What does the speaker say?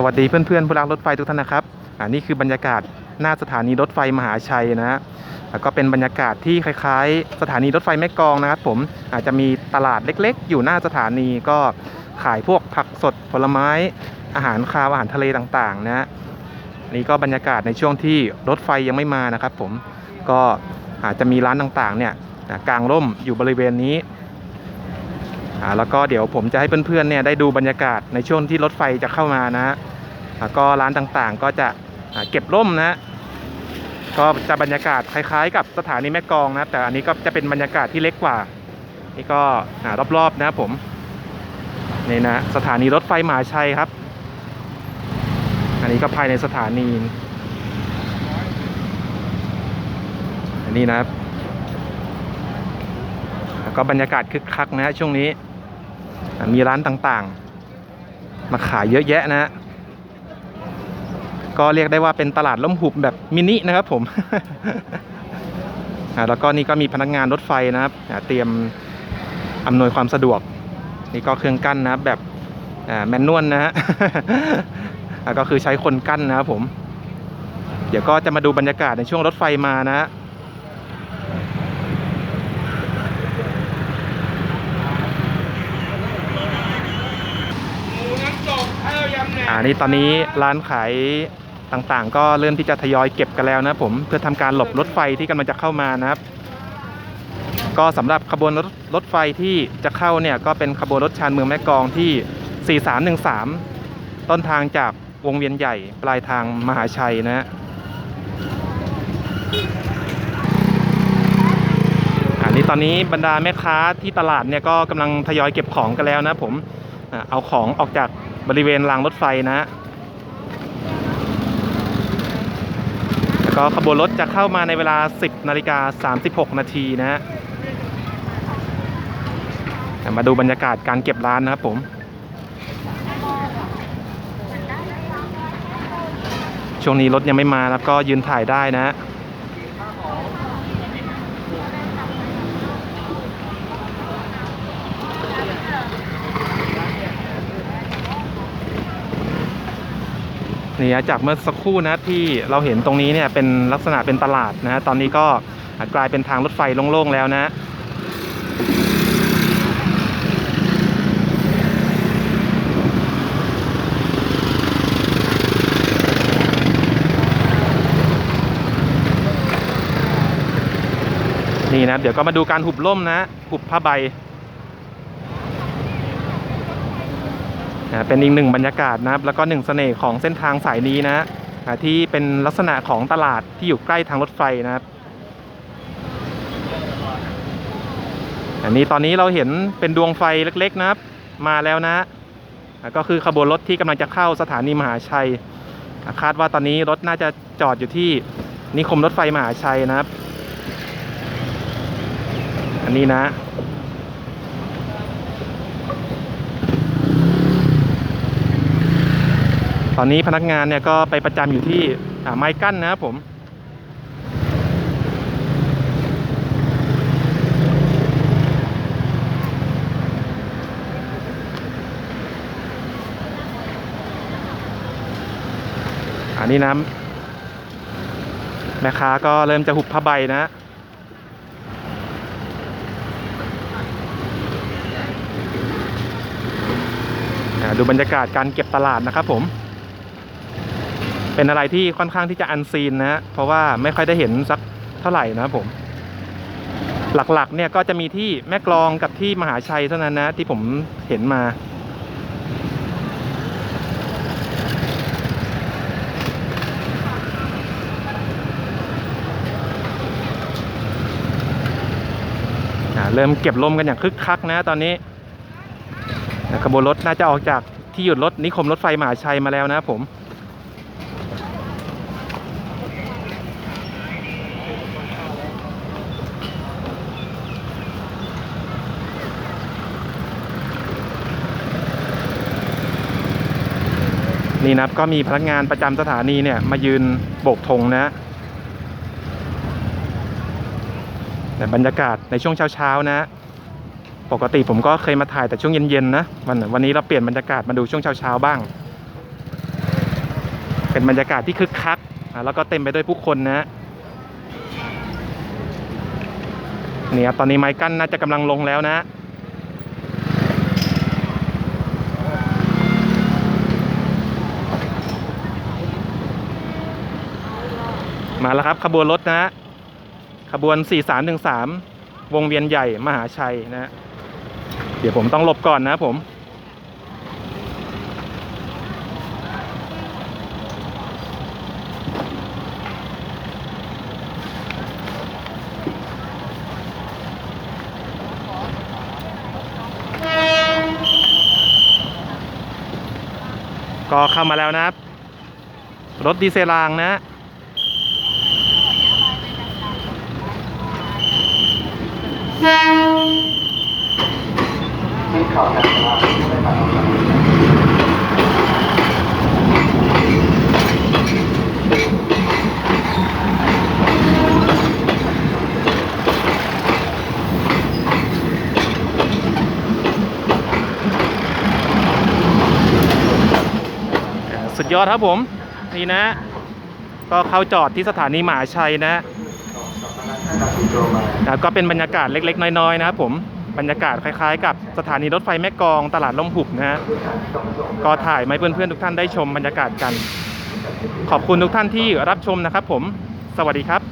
สวัสดีเพื่อนๆผู้รักรถไฟทุกท่านนะครับอ่านี่คือบรรยากาศหน้าสถานีรถไฟมหาชัยนะฮะแล้วก็เป็นบรรยากาศที่คล้ายๆ สถานีรถไฟแม่กองนะครับ ผมอาจจะมีตลาดเล็กๆ อยู่หน้าสถานีก็ขายพวกผักสดผลไม้อาหารคาวอาหารทะเลต่างๆนะฮะนี่ก็บรรยากาศในช่วงที่รถไฟยังไม่มานะครับ ผมก็อาจจะมีร้านต่างๆ เนี่ยอ่างร่มอยู่บริเวณนี้แล้วก็เดี๋ยวผมจะให้เพื่อนๆเนี่ยได้ดูบรรยากาศในช่วงที่รถไฟจะเข้ามานะ ฮะอ่าก็ร้านต่างๆ ก็จะเก็บร่มนะฮะก็จะบรรยากาศคล้ายๆ กับสถานีแม่กองนะแต่อันนี้ก็จะเป็นบรรยากาศที่เล็กกว่า นี่ก็รอบๆนะผมนี่นะสถานีรถไฟหมาชัยครับ อันนี้ก็ภายในสถานีอันนี้นะครับแล้วก็บรรยากาศคึกคักนะฮะช่วงนี้มีร้านต่างๆ มาขายเยอะแยะนะฮะ ก็เรียกได้ว่าเป็นตลาดล่มหุบแบบมินินะครับผมแล้วก็นี่ก็มีพนักงานรถไฟนะครับเตรียมอำนวยความสะดวก นี่ก็เครื่องกั้นนะครับแบบแมนนวลนะฮะก็คือใช้คนกั้นนะครับผม เดี๋ยวก็จะมาดูบรรยากาศในช่วงรถไฟมานะฮะอ่านี่ตอนนี้ร้านขาย ต่างๆ ก็เริ่มที่จะทยอยเก็บกันแล้วนะผมเพื่อทำการหลบรถไฟที่กำลังจะเข้ามานะครับ ก็สำหรับขบวนรถรถไฟที่จะเข้าเนี่ยก็เป็นขบวนรถชานเมืองแม่กองที่ 4313 ต้นทางจากวงเวียนใหญ่ปลายทางมหาชัยนะฮะอันนี้ตอนนี้บรรดาแม่ค้าที่ตลาดเนี่ยก็กำลังทยอยเก็บของกันแล้วนะผมเอาของออกจากบริเวณรางรถไฟนะฮะแล้ว ก็ขบวนรถจะเข้ามาในเวลา 10นาฬิกา36 นาทีนะฮะมาดูบรรยากาศการเก็บร้านนะครับผม ช่วงนี้รถยังไม่มาแล้วก็ยืนถ่ายได้นะฮะ นี่ฮะจากเมื่อสักครู่นะที่เราเห็นตรงนี้เนี่ยเป็นลักษณะเป็นตลาดนะตอนนี้ก็กลายเป็นทางรถไฟโล่งๆแล้วนะนี่นะเดี๋ยวก็มาดูการหุบล่มนะ หุบผ้าใบ อ่า เป็นอีกหนึ่งบรรยากาศนะครับ แล้วก็หนึ่งเสน่ห์ของเส้นทางสายนี้นะที่เป็นลักษณะของตลาดที่อยู่ใกล้ทางรถไฟนะครับอันนี้ตอนนี้เราเห็นเป็นดวงไฟเล็กๆนะครับ มาแล้วนะ ก็คือขบวนรถที่กำลังจะเข้าสถานีมหาชัย คาดว่าตอนนี้รถน่าจะจอดอยู่ที่นิคมรถไฟมหาชัยนะครับ อันนี้นะ ตอนนี้พนักงานเนี่ยก็ไปประจำอยู่ที่ไม้กั้นนะครับผมอันนี้นะแม่ค้าก็เริ่มจะหุบผ้าใบนะดูบรรยากาศการเก็บตลาดนะครับผม เป็นอะไรที่ค่อนข้างที่จะอันซีนนะฮะเพราะว่าไม่ค่อยได้เห็นสักเท่าไหร่นะครับผม หลักๆเนี่ยก็จะมีที่แม่กลองกับที่มหาชัยเท่านั้นนะที่ผมเห็นมาเริ่มเก็บลมกันอย่างคึกคักนะตอนนี้ขบวนรถน่าจะออกจากที่หยุดรถนิคมรถไฟมหาชัยมาแล้วนะครับผม นี่นะครับก็มีพนักงานประจำสถานีเนี่ยมายืนโบกธงนะแต่บรรยากาศในช่วงเช้าๆนะ ปกติผมก็เคยมาถ่ายแต่ช่วงเย็นๆนะวันวันนี้เราเปลี่ยนบรรยากาศมาดูช่วงเช้าๆบ้าง เป็นบรรยากาศที่คึกคักแล้วก็เต็มไปด้วยผู้คนนะฮะเนี่ยตอนนี้ไม้กั้นน่าจะกำลังลงแล้วนะ มาแล้วครับขบวนรถนะฮะขบวน 4313 วงเวียนใหญ่มหาชัยนะฮะเดี๋ยวผมต้องหลบก่อนนะผมก็เข้ามาแล้วนะครับ รถดีเซลรางนะ อ่าสุดยอดครับผม นี่นะ ก็เข้าจอดที่สถานีมหาชัยนะ ครับก็เป็นบรรยากาศเล็ก ๆ น้อยๆนะครับผมบรรยากาศคล้ายๆ กับสถานีรถไฟแม่กองตลาดล่มหุบนะฮะก็ถ่ายมาให้เพื่อนๆทุกท่านได้ชมบรรยากาศกัน ขอบคุณทุกท่านที่รับชมนะครับผม สวัสดีครับ